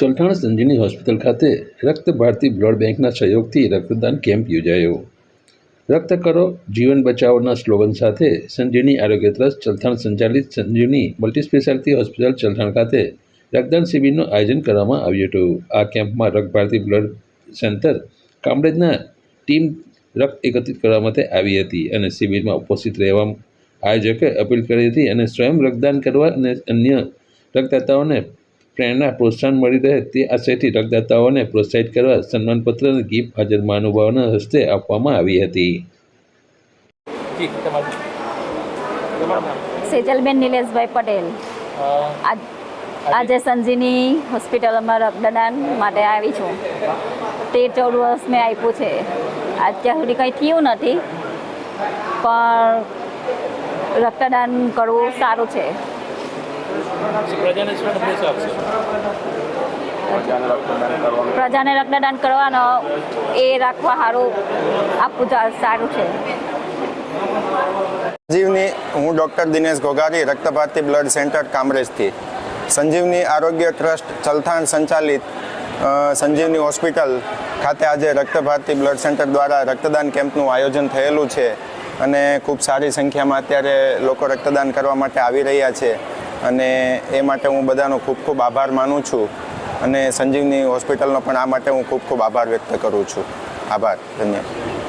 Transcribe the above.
ચલથાણ સંજીવની hospital ખાતે રક્ત Bharati blood બેંકના સહયોગથી રક્તદાન કેમ્પ યોજાયો. રક્ત કરો, જીવન બચાવોના સ્લોગન સાથે સંજીવની આરોગ્ય ટ્રસ્ટ ચલથાણ સંચાલિત Sanjivani multi speciality hospital Chalthan ખાતે રક્તદાન શિબિરનું આયોજન કરવામાં આવ્યું હતું. આ કેમ્પમાં રક્ત ભારતી બ્લડ સેન્ટર કામરેજના ટીમ રક્ત એકત્રિત કરવા માટે આવી હતી અને શિબિરમાં ઉપસ્થિત રહેવા આયોજકે અપીલ કરી હતી અને સ્વયં રક્તદાન કરવા અને અન્ય રક્તદાતાઓને પ્રેરણા પ્રોત્સાહન મળી રહે તે આશયથી રક્તદાતાઓને પ્રોત્સાહિત કરવા સન્માનપત્ર અને ગિફ્ટ હાજર મહાનુભાવોના હસ્તે આપવામાં આવી હતી. સેજલબેન નિલેશભાઈ પટેલ. આજ આજે સંજીની હોસ્પિટલમાં રક્તદાન માટે આવી છું. તેર ચૌદ વર્ષ મેં આપ્યું છે. અત્યાર સુધી કંઈ થયું નથી પણ રક્તદાન કરવું સારું છે. પ્રજાને સંદેશો આપશે? પ્રજાને રક્તદાન કરવાનો. એ રાખવા સારું આપવું સારું છે. સંજીવની હું doctor Dinesh Ghoghari Raktbharati blood centre કામરેજથી. Sanjivani Arogya trust Chalthan સંચાલિત સંજીવની હોસ્પિટલ ખાતે આજે રક્તભારતી બ્લડ સેન્ટર દ્વારા રક્તદાન કેમ્પનું આયોજન થયેલું છે અને ખૂબ સારી સંખ્યામાં અત્યારે લોકો રક્તદાન કરવા માટે આવી રહ્યા છે. અને એ માટે હું બધાનો ખૂબ ખૂબ આભાર માનું છું. અને સંજીવની હોસ્પિટલનો પણ આ માટે હું ખૂબ ખૂબ આભાર વ્યક્ત કરું છું. આભાર. ધન્યવાદ.